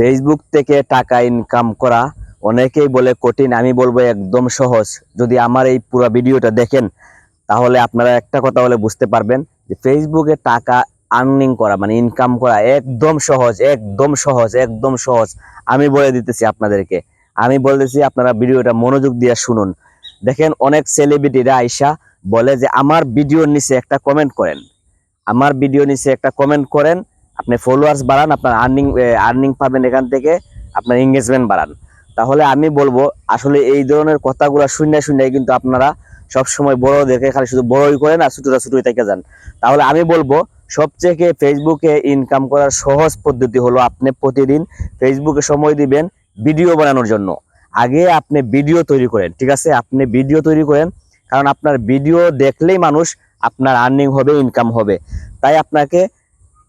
Facebook থেকে টাকা income করা অনেকেই বলে কঠিন, আমি বলব একদম সহজ। যদি আমার এই পুরো ভিডিওটা দেখেন, তাহলে আপনারা একটা কথা বলে বুঝতে পারবেন যে ফেসবুকে টাকা আর্নিং করা মানে ইনকাম করা একদম সহজ একদম সহজ একদম সহজ। আমি বলে দিতেছি আপনাদেরকে। আমি বলতেছি আপনারা ভিডিওটা মনোযোগ দিয়ে শুনুন। দেখেন অনেক সেলিব্রিটিরা আইসা বলে যে, আমার ভিডিওর নিচে একটা কমেন্ট করেন। আমার ভিডিও নিচে একটা কমেন্ট করেন আপনি ফলোয়ার্স বাড়ান, আপনার আর্নিং আর্নিং পাবেন এখান থেকে, আপনার এঙ্গেজমেন্ট বাড়ান। তাহলে আমি বলব, আসলে এই ধরনের কথাগুলো শুনে শুনে কিন্তু আপনারা সব সময় বড়দেরকে খালি শুধু বড়ই করেন আর ছোটরা ছোটই থেকে যান। তাহলে আমি বলব, সবচেয়ে ফেসবুকে ইনকাম করার সহজ পদ্ধতি হলো আপনি প্রতিদিন ফেসবুকে সময় দিবেন ভিডিও বানানোর জন্য। আগে আপনি ভিডিও তৈরি করেন, ঠিক আছে? আপনি ভিডিও তৈরি করেন, কারণ আপনার ভিডিও দেখলেই মানুষ আপনার আর্নিং হবে ইনকাম হবে। তাই আপনাকে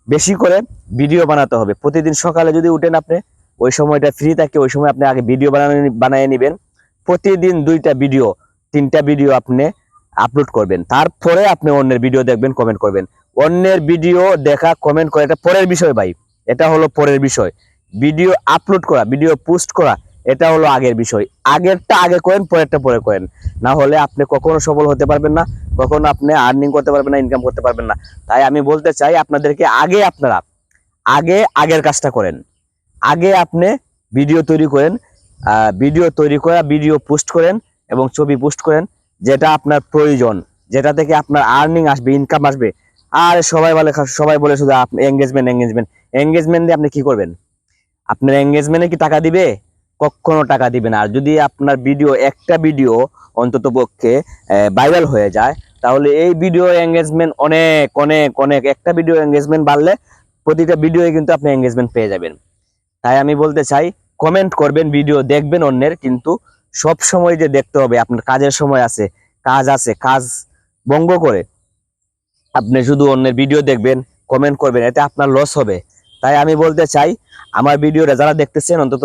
বেশি করে ভিডিও বানাতে হবে। প্রতিদিন সকালে যদি উঠেন আপনি, ওই সময়টা ফ্রি থাকে, ওই সময় আপনি আগে ভিডিও বানানো বানিয়ে নেবেন। প্রতিদিন দুইটা ভিডিও, তিনটা ভিডিও আপনি আপলোড করবেন। তারপরে আপনি অন্যের ভিডিও দেখবেন কমেন্ট করবেন। অন্যের ভিডিও দেখা কমেন্ট করা, এটা পরের বিষয় ভাই। এটা হলো পরের বিষয়। ভিডিও আপলোড করা ভিডিও পোস্ট করা এটা হলো আগের বিষয়। আগেরটা আগে করেন, পরেরটা পরে করেন। না হলে আপনি কখনো সফল হতে পারবেন না, কখনো আপনি আর্নিং করতে পারবেন না ইনকাম করতে পারবেন না। তাই আমি বলতে চাই আপনাদেরকে, আগে আপনারা, আগে আগের কাজটা করেন। আগে আপনি ভিডিও তৈরি করেন ভিডিও তৈরি করা ভিডিও পোস্ট করেন এবং ছবি পোস্ট করেন, যেটা আপনার প্রয়োজন। যেটা থেকে আপনার আর্নিং আসবে ইনকাম আসবে। আর সবাই বলে সবাই বলে শুধু আপনি এঙ্গেজমেন্ট এঙ্গেজমেন্ট এঙ্গেজমেন্ট দিয়ে আপনি কি করবেন? আপনার এঙ্গেজমেন্টে কি টাকা দিবে? কখনো টাকা দিবে না। আর যদি আপনার ভিডিও একটা ভিডিও অন্তত পক্ষে ভাইরাল হয়ে যায়, তাহলে এই ভিডিও এঙ্গেজমেন্ট অনেক অনেক অনেক। একটা ভিডিও এঙ্গেজমেন্ট বাড়লে প্রতিটা ভিডিও কিন্তু আপনি এঙ্গেজমেন্ট পেয়ে যাবেন। তাই আমি বলতে চাই কমেন্ট করবেন ভিডিও দেখবেন অন্যের, কিন্তু সব সময় যে দেখতে হবে, আপনার কাজের সময় আছে, কাজ আছে, কাজ বঙ্গ করে আপনি শুধু অন্যের ভিডিও দেখবেন কমেন্ট করবেন, এতে আপনার লস হবে। তাই আমি বলতে চাই, আমার ভিডিওটা যারা দেখতেছেন অন্তত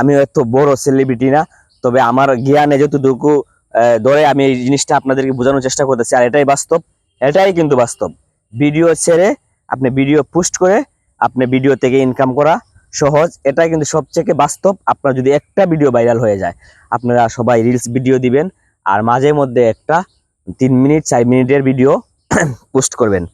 আমি এত বড় সেলিব্রিটি না, তবে আমার জ্ঞানে যতটুকু ধরে আমি এই জিনিসটা আপনাদেরকে বোঝানোর চেষ্টা করতেছি, আর এটাই বাস্তব, এটাই কিন্তু বাস্তব। ভিডিও ছেড়ে আপনি ভিডিও পোস্ট করে আপনি ভিডিও থেকে ইনকাম করা সহজ এটাই কিন্তু সবচেয়ে বাস্তব, আপনার যদি একটা ভিডিও ভাইরাল হয়ে যায়, আপনারা সবাই রিলস ভিডিও দিবেন, আর মাঝে মধ্যে একটা তিন মিনিট চার মিনিটের ভিডিও পোস্ট করবেন।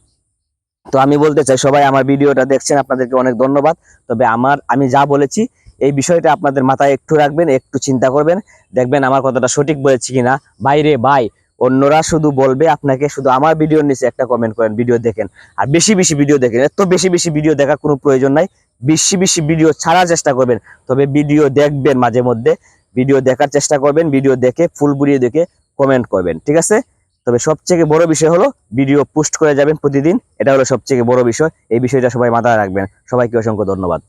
তো আমি বলতে চাই, সবাই আমার ভিডিওটা দেখছেন, আপনাদেরকে অনেক ধন্যবাদ, তবে আমার, আমি যা বলেছি এই বিষয়টা আপনাদের মাথায় একটু রাখবেন, একটু চিন্তা করবেন। দেখবেন আমার কথাটা সঠিক বলেছি কিনা? বাইরে ভাই, অন্যরা শুধু বলবে আপনাকে, শুধু আমার ভিডিওর নিচে একটা কমেন্ট করেন, ভিডিও দেখেন। আর বেশি বেশি ভিডিও দেখেন, এত বেশি বেশি ভিডিও দেখার কোনো প্রয়োজন নাই। বেশি বেশি ভিডিও ছাড়ার চেষ্টা করবেন, তবে ভিডিও দেখবেন মাঝে মধ্যে। ভিডিও দেখার চেষ্টা করবেন, ভিডিও দেখে, ফুল বুড়িয়ে দেখে কমেন্ট করবেন, ঠিক আছে? তবে সবচেয়ে বড় বিষয় হলো, ভিডিও পোস্ট করে যাবেন প্রতিদিন। এটা হলো সবচেয়ে বড় বিষয়, এই বিষয়টা সবাই মাথায় রাখবেন। সবাইকে অসংখ্য ধন্যবাদ।